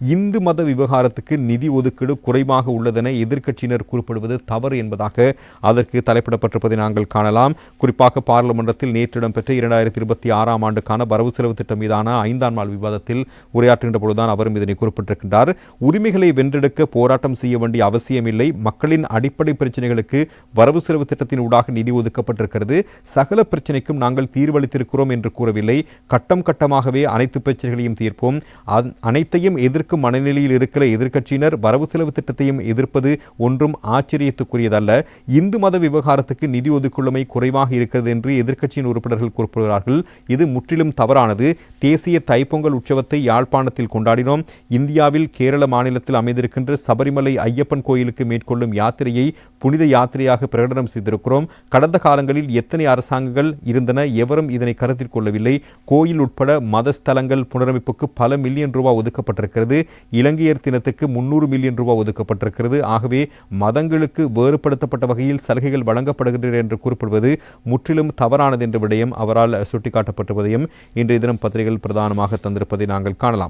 இந்து மத விவகாரத்துக்கு நிதி ஒதுக்கீடு குறைவாக உள்ளதென எதிர்க்கட்சியினர் குறிப்பிடுவது தவறு என்பதாக அதற்கு தலைப்பிடப்பட்டிருப்பதை நாங்கள் காணலாம். குறிப்பாக பாராளுமன்றத்தில் நேற்று இடம்பெற்ற இரண்டாயிரத்தி இருபத்தி ஆறாம் ஆண்டுக்கான வரவு செலவு திட்டம் மீதான ஐந்தாம் நாள் விவாதத்தில் உரையாற்றுகின்ற போதுதான் அவரும் இதனை குறிப்பிட்டிருக்கின்றார். உரிமைகளை வென்றெடுக்க போராட்டம் செய்ய வேண்டிய அவசியமில்லை. மக்களின் அடிப்படை பிரச்சனைகளுக்கு வரவு செலவு திட்டத்தின் ஊடாக நிதி ஒதுக்கப்பட்டிருக்கிறது. சகல பிரச்சனைக்கும் நாங்கள் தீர்வளித்திருக்கிறோம் என்று கூறவில்லை. கட்டம் கட்டமாகவே அனைத்து பிரச்சனைகளையும் தீர்ப்போம். அனைத்தையும் அனைத்தையும் எதிர்க்கும் மனநிலையில் இருக்கிற எதிர்க்கட்சியினர் வரவு செலவு திட்டத்தையும் எதிர்ப்பது ஒன்றும் ஆச்சரியத்துக்குரியதல்ல. இந்து மத விவகாரத்துக்கு நிதி ஒதுக்குள்ளமை குறைவாக இருக்கிறது என்று எதிர்க்கட்சியின் உறுப்பினர்கள் குறிப்பிடுகிறார்கள் இது முற்றிலும் தவறானது. தேசிய தைப்பொங்கல் உற்சவத்தை யாழ்ப்பாணத்தில் கொண்டாடினோம். இந்தியாவில் கேரள மாநிலத்தில் அமைந்திருக்கின்ற சபரிமலை ஐயப்பன் கோயிலுக்கு மேற்கொள்ளும் யாத்திரையை புனித யாத்திரையாக பிரகடனம் செய்திருக்கிறோம். கடந்த காலங்களில் எத்தனை அரசாங்கங்கள் இருந்தன? எவரும் இதனை கருத்தில் கொள்ளவில்லை. கோயில் உட்பட மதஸ்தலங்கள் புனரமைப்புக்கு பல மில்லியன் ரூபாய் ஒதுக்கப்பட்டிருக்கிறது. இலங்கையர் தினத்துக்கு முன்னூறு மில்லியன் ரூபாய் ஒதுக்கப்பட்டிருக்கிறது. ஆகவே மதங்களுக்கு வேறுபடுத்தப்பட்ட வகையில் சலுகைகள் வழங்கப்படுகின்றன என்று குறிப்பிடுவது முற்றிலும் தவறானது என்ற விடயம் அவரால் சுட்டிக்காட்டப்பட்டுவதையும் இன்றைய தினம் பத்திரிகைகள் பிரதானமாக தந்திருப்பதை நாங்கள் காணலாம்.